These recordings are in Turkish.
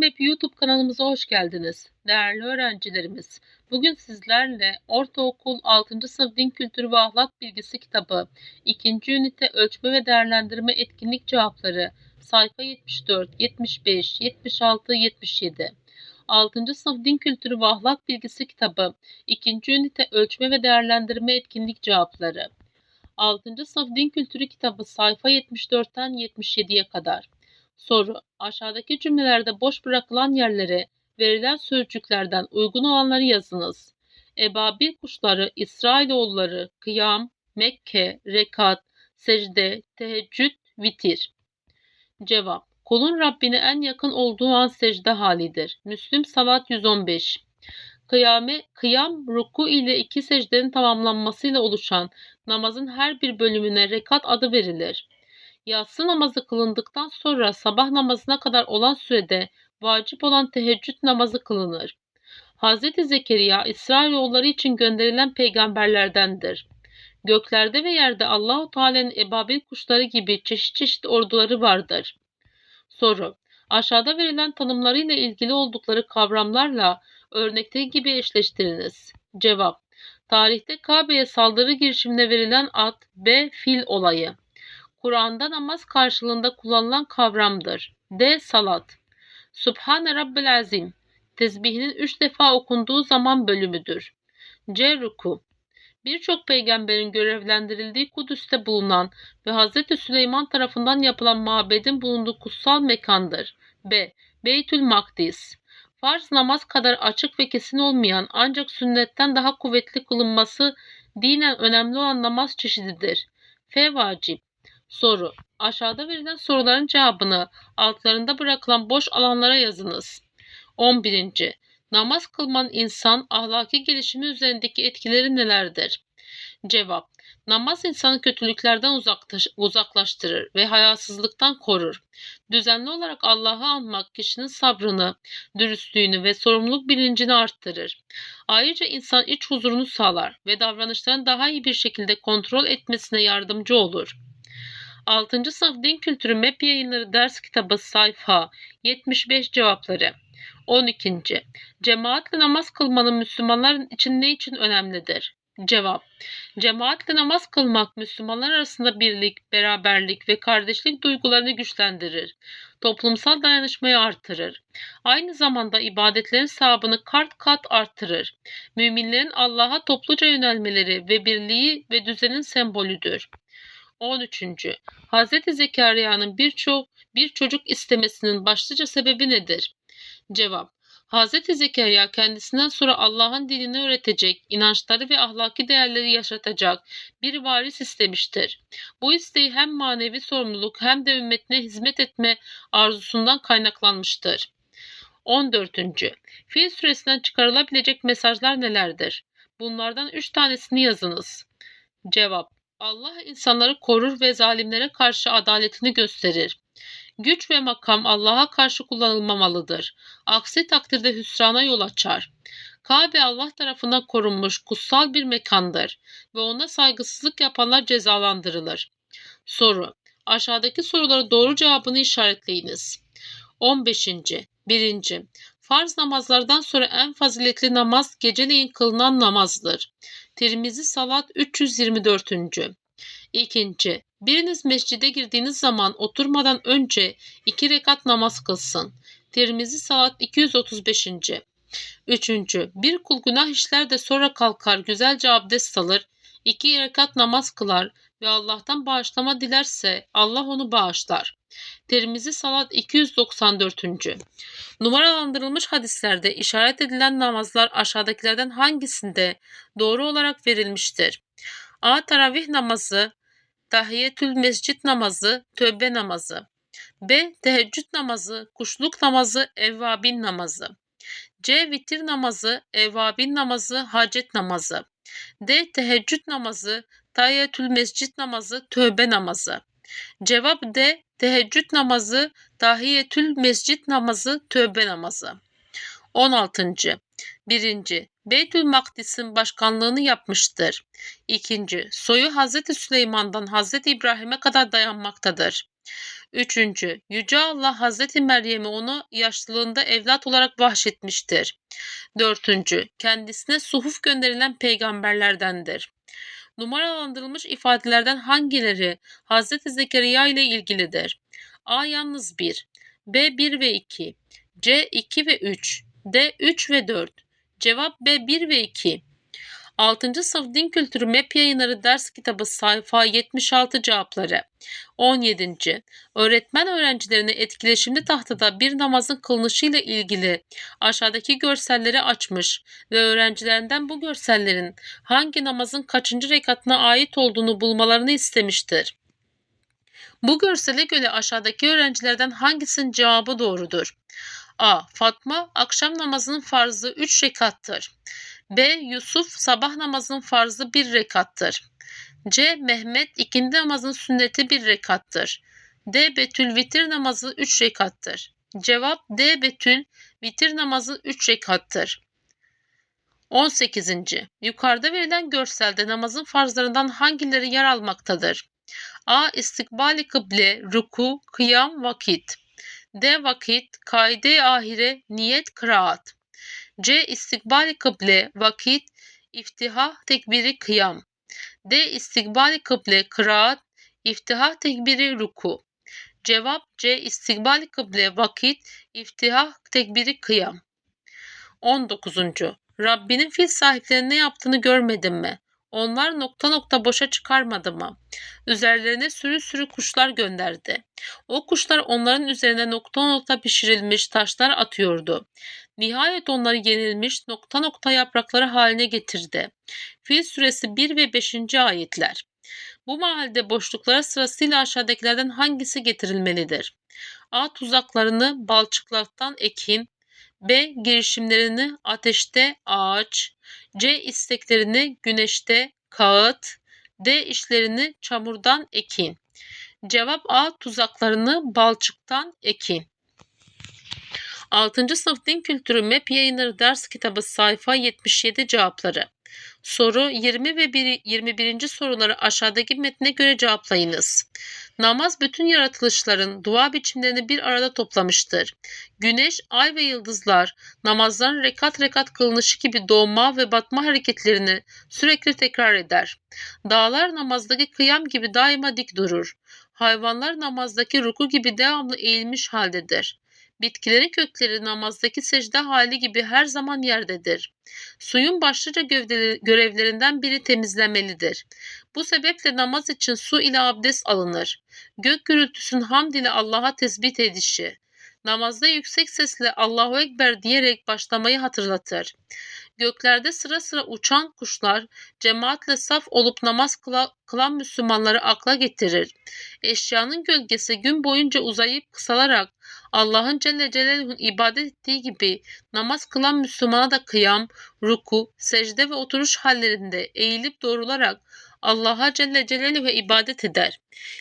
Web YouTube kanalımıza hoş geldiniz. Değerli öğrencilerimiz, bugün sizlerle Ortaokul 6. Sınıf Din Kültürü ve Ahlak Bilgisi kitabı 2. ünite Ölçme ve Değerlendirme Etkinlik Cevapları sayfa 74, 75, 76, 77 6. Sınıf Din Kültürü ve Ahlak Bilgisi kitabı 2. ünite Ölçme ve Değerlendirme Etkinlik Cevapları 6. Sınıf Din Kültürü kitabı sayfa 74'ten 77'ye kadar Soru. Aşağıdaki cümlelerde boş bırakılan yerlere verilen sözcüklerden uygun olanları yazınız. Ebabil kuşları, İsrailoğulları, kıyam, Mekke, rekat, secde, teheccüd, vitir. Cevap. Kulun Rabbine en yakın olduğu an secde halidir. Müslüm Salat 115 Kıyame, kıyam, ruku ile iki secdenin tamamlanmasıyla oluşan namazın her bir bölümüne rekat adı verilir. Yatsı namazı kılındıktan sonra sabah namazına kadar olan sürede vacip olan teheccüd namazı kılınır. Hz. Zekeriya İsrailoğulları için gönderilen peygamberlerdendir. Göklerde ve yerde Allahu Teala'nın ebabil kuşları gibi çeşit çeşit orduları vardır. Soru: Aşağıda verilen tanımlarıyla ilgili oldukları kavramlarla örnekteki gibi eşleştiriniz. Cevap: Tarihte Kabe'ye saldırı girişimine verilen ad B. Fil olayı. Kur'an'da namaz karşılığında kullanılan kavramdır. D. Salat. Subhane Rabbil Azim. Tesbihinin üç defa okunduğu zaman bölümüdür. C. Ruku. Birçok peygamberin görevlendirildiği Kudüs'te bulunan ve Hz. Süleyman tarafından yapılan mabedin bulunduğu kutsal mekandır. B. Beytül Makdis. Farz namaz kadar açık ve kesin olmayan ancak sünnetten daha kuvvetli kılınması dinen önemli olan namaz çeşididir. F. Vacip. Soru. Aşağıda verilen soruların cevabını altlarında bırakılan boş alanlara yazınız. 11. Namaz kılman insan ahlaki gelişimi üzerindeki etkileri nelerdir? Cevap. Namaz insanı kötülüklerden uzaklaştırır ve hayasızlıktan korur. Düzenli olarak Allah'ı anmak kişinin sabrını, dürüstlüğünü ve sorumluluk bilincini arttırır. Ayrıca insan iç huzurunu sağlar ve davranışlarını daha iyi bir şekilde kontrol etmesine yardımcı olur. 6. Sınıf Din Kültürü MEP Yayınları Ders Kitabı Sayfa 75 Cevapları 12. Cemaatle namaz kılmanın Müslümanlar için ne için önemlidir? Cevap Cemaatle namaz kılmak Müslümanlar arasında birlik, beraberlik ve kardeşlik duygularını güçlendirir. Toplumsal dayanışmayı artırır. Aynı zamanda ibadetlerin sahabını kart kat artırır. Müminlerin Allah'a topluca yönelmeleri ve birliği ve düzenin sembolüdür. 13. Hz. Zekeriya'nın birçok bir çocuk istemesinin başlıca sebebi nedir? Cevap Hz. Zekeriya kendisinden sonra Allah'ın dinini öğretecek, inançları ve ahlaki değerleri yaşatacak bir varis istemiştir. Bu isteği hem manevi sorumluluk hem de ümmetine hizmet etme arzusundan kaynaklanmıştır. 14. Fil süresinden çıkarılabilecek mesajlar nelerdir? Bunlardan 3 tanesini yazınız. Cevap Allah insanları korur ve zalimlere karşı adaletini gösterir. Güç ve makam Allah'a karşı kullanılmamalıdır. Aksi takdirde hüsrana yol açar. Kabe Allah tarafından korunmuş kutsal bir mekandır ve ona saygısızlık yapanlar cezalandırılır. Soru. Aşağıdaki sorulara doğru cevabını işaretleyiniz. 15. 1. Farz namazlardan sonra en faziletli namaz geceleyin kılınan namazdır. Tirmizi Salat 324. İkinci, biriniz mescide girdiğiniz zaman oturmadan önce iki rekat namaz kılsın. Tirmizi Salat 235. Üçüncü, bir kul günah işler de sonra kalkar güzelce abdest alır, iki rekat namaz kılar ve Allah'tan bağışlama dilerse Allah onu bağışlar. Tirmizi Salat 294. Numaralandırılmış hadislerde işaret edilen namazlar aşağıdakilerden hangisinde doğru olarak verilmiştir? A. Taravih namazı, Tahiyetül Mescit namazı, Tövbe namazı. B. Teheccüd namazı, Kuşluk namazı, Evvabin namazı. C. Vitir namazı, Evvabin namazı, Hacet namazı. D. Teheccüd namazı, Tahiyetül Mescit namazı, Tövbe namazı. Cevap D. Teheccüd namazı, Tahiyetül Mescit namazı, Tövbe namazı. 16. 1. Beytül Makdis'in başkanlığını yapmıştır. 2. Soyu Hz. Süleyman'dan Hz. İbrahim'e kadar dayanmaktadır. Üçüncü, Yüce Allah Hazreti Meryem'i onu yaşlılığında evlat olarak bahşetmiştir. Dördüncü, kendisine suhuf gönderilen peygamberlerdendir. Numaralandırılmış ifadelerden hangileri Hazreti Zekeriya ile ilgilidir? A yalnız 1, B 1 ve 2, C 2 ve 3, D 3 ve 4. Cevap B 1 ve 2. 6. Sınıf Din Kültürü MEP yayınları ders kitabı sayfa 76 cevapları. 17. Öğretmen öğrencilerine etkileşimli tahtada bir namazın kılınışıyla ilgili aşağıdaki görselleri açmış ve öğrencilerinden bu görsellerin hangi namazın kaçıncı rekatına ait olduğunu bulmalarını istemiştir. Bu görsele göre aşağıdaki öğrencilerden hangisinin cevabı doğrudur? A. Fatma akşam namazının farzı 3 rekattır. B. Yusuf sabah namazının farzı 1 rekattır. C. Mehmet ikindi namazının sünneti 1 rekattır. D. Betül vitir namazı 3 rekattır. Cevap D. Betül vitir namazı 3 rekattır. 18. Yukarıda verilen görselde namazın farzlarından hangileri yer almaktadır? A. İstikbali kıble, ruku, kıyam, vakit. D. Vakit, kaide ahire, niyet, kıraat. C. İstikbali kıble, vakit, iftihah, tekbiri, kıyam. D. İstikbali kıble, kıraat, iftihah, tekbiri, ruku. Cevap C. İstikbali kıble, vakit, iftihah, tekbiri, kıyam. 19. Rabbinin fil sahiplerine ne yaptığını görmedin mi? Onlar nokta nokta boşa çıkarmadı mı? Üzerlerine sürü sürü kuşlar gönderdi. O kuşlar onların üzerine nokta nokta pişirilmiş taşlar atıyordu. Nihayet onları yenilmiş nokta nokta yaprakları haline getirdi. Fil suresi 1 ve 5. ayetler. Bu mahalde boşluklara sırasıyla aşağıdakilerden hangisi getirilmelidir? A. Tuzaklarını balçıklardan ekin. B. Girişimlerini ateşte ağaç. C. isteklerini güneşte kağıt. D. işlerini çamurdan ekin. Cevap A. Tuzaklarını balçıktan ekin. 6. Sınıf Din Kültürü MEP Yayınları Ders Kitabı sayfa 77 cevapları. Soru 20 ve 1, 21. soruları aşağıdaki metne göre cevaplayınız. Namaz bütün yaratılışların dua biçimlerini bir arada toplamıştır. Güneş, ay ve yıldızlar namazların rekat rekat kılınışı gibi doğma ve batma hareketlerini sürekli tekrar eder. Dağlar namazdaki kıyam gibi daima dik durur. Hayvanlar namazdaki ruku gibi devamlı eğilmiş haldedir. Bitkilerin kökleri namazdaki secde hali gibi her zaman yerdedir. Suyun başlıca görevlerinden biri temizlemelidir. Bu sebeple namaz için su ile abdest alınır. Gök gürültüsünün hamd ile Allah'a tesbih edişi. Namazda yüksek sesle Allahu Ekber diyerek başlamayı hatırlatır. Göklerde sıra sıra uçan kuşlar cemaatle saf olup namaz kılan Müslümanları akla getirir. Eşyanın gölgesi gün boyunca uzayıp kısalarak Allah'ın Celle Celaluhu'nun ibadet ettiği gibi namaz kılan Müslümana da kıyam, ruku, secde ve oturuş hallerinde eğilip doğrularak Allah'a Celle Celaluhu ibadet eder.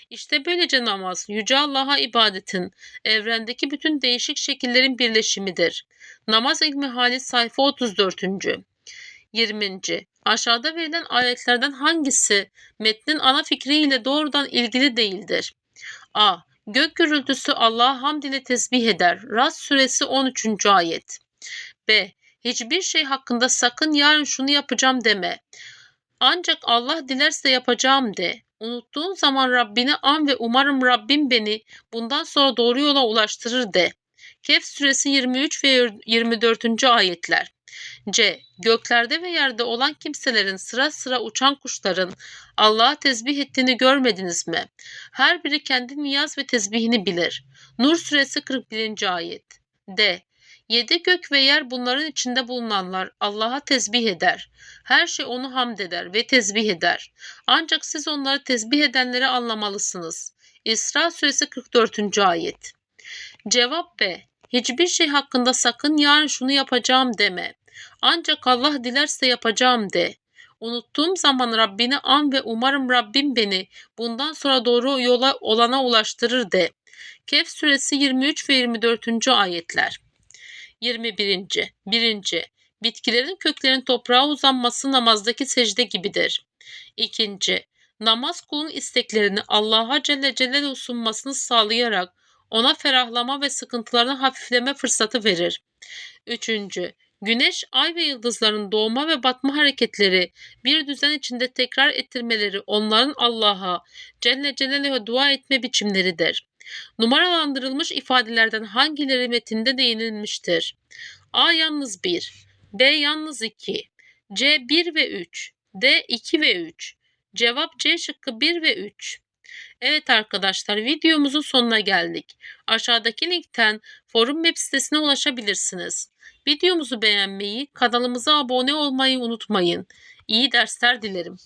İşte böylece namaz Yüce Allah'a ibadetin, evrendeki bütün değişik şekillerin birleşimidir. Namaz ilmi hali sayfa 34. 20. Aşağıda verilen ayetlerden hangisi metnin ana fikriyle doğrudan ilgili değildir? A. Gök gürültüsü Allah'a hamd ile tesbih eder. Ras suresi 13. ayet. B. Hiçbir şey hakkında sakın yarın şunu yapacağım deme. Ancak Allah dilerse yapacağım de. Unuttuğun zaman Rabbini an ve umarım Rabbim beni bundan sonra doğru yola ulaştırır de. Kehf suresi 23 ve 24. ayetler. C. Göklerde ve yerde olan kimselerin sıra sıra uçan kuşların Allah'a tesbih ettiğini görmediniz mi? Her biri kendi niyaz ve tesbihini bilir. Nur suresi 41. ayet. D. Yedi gök ve yer bunların içinde bulunanlar Allah'a tesbih eder. Her şey onu hamd eder ve tesbih eder. Ancak siz onları tesbih edenleri anlamalısınız. İsra suresi 44. ayet. Cevap B. Hiçbir şey hakkında sakın yarın şunu yapacağım deme. Ancak Allah dilerse yapacağım de. Unuttuğum zaman Rabbini an ve umarım Rabbim beni bundan sonra doğru yola olana ulaştırır de. Kehf suresi 23 ve 24. ayetler. 21. 1. Bitkilerin köklerin toprağa uzanması namazdaki secde gibidir. 2. Namaz kulun isteklerini Allah'a Celle Celaluhu sunmasını sağlayarak ona ferahlama ve sıkıntılarını hafifleme fırsatı verir. Üçüncü, Güneş, ay ve yıldızların doğma ve batma hareketleri bir düzen içinde tekrar ettirmeleri onların Allah'a Celle Celaluhu'ya dua etme biçimleridir. Numaralandırılmış ifadelerden hangileri metinde değinilmiştir? A yalnız 1, B yalnız 2, C 1 ve 3, D 2 ve 3. Cevap C şıkkı 1 ve 3. Evet arkadaşlar videomuzun sonuna geldik. Aşağıdaki linkten forum web sitesine ulaşabilirsiniz. Videomuzu beğenmeyi, kanalımıza abone olmayı unutmayın. İyi dersler dilerim.